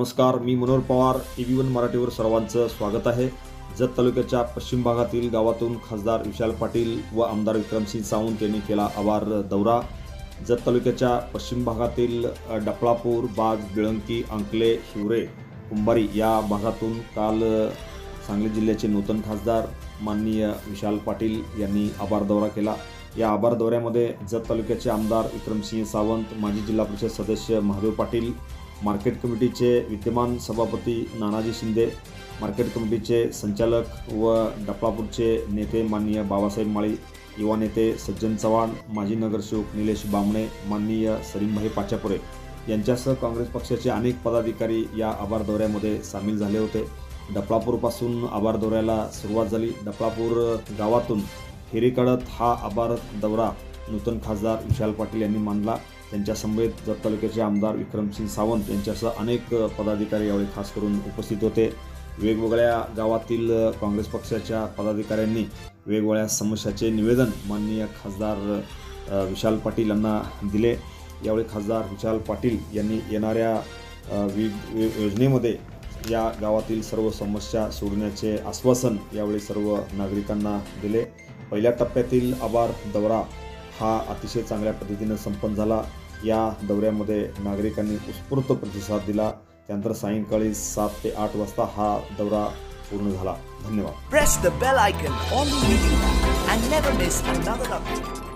नमस्कार मी Manohar Pawar. T V one मराठीवर सर्वांचं स्वागत आहे. जत तालुक्याच्या पश्चिम भागातील गावातून खासदार विशाल पाटील व आमदार विक्रमसिंग सावंत यांनी केला आभार दौरा. जत तालुक्याच्या पश्चिम भागातील डपळापूर बाग बाज बिळंकी अंकले हिवरे कुंभारी या भागातून काल सांगली जिल्ह्याचे नूतन खासदार माननीय विशाल पाटील यांनी आभार दौरा केला. या आभार दौऱ्यामध्ये जत तालुक्याचे आमदार विक्रमसिंह सावंत माजी जिल्हा परिषद सदस्य महादेव पाटील मार्केट कमिटीचे विद्यमान सभापती नानाजी शिंदे मार्केट कमिटीचे संचालक व डपळापूरचे नेते माननीय बाबासाहेब माळी युवा नेते सज्जन चव्हाण माजी नगरसेवक निलेश बामणे माननीय सलीमभाई पाचापुरे यांच्यासह काँग्रेस पक्षाचे अनेक पदाधिकारी या आभार दौऱ्यामध्ये सामील झाले होते. डपळापूरपासून आभार दौऱ्याला सुरुवात झाली. डपळापूर गावातून फेरी काढत हा आभार दौरा नूतन खासदार विशाल पाटील यांनी मानला त्यांच्यासमवेत जत तालुक्याचे आमदार विक्रमसिंग सावंत यांच्यासह अनेक पदाधिकारी यावेळी खास करून उपस्थित होते. वेगवेगळ्या गावातील काँग्रेस पक्षाच्या पदाधिकाऱ्यांनी वेगवेगळ्या समस्याचे निवेदन माननीय खासदार विशाल पाटील यांना दिले. यावेळी खासदार विशाल पाटील यांनी येणाऱ्या वि वि- योजनेमध्ये या गावातील सर्व समस्या सोडण्याचे आश्वासन यावेळी सर्व नागरिकांना दिले. पहिल्या टप्प्यातील आभार दौरा हा अतिशय चांगल्या पद्धतीनं संपन्न झाला. या दौऱ्यामध्ये नागरिकांनी उत्स्फूर्त प्रतिसाद दिला. त्यानंतर सायंकाळी सात ते आठ वाजता हा दौरा पूर्ण झाला. धन्यवाद. Press the bell icon on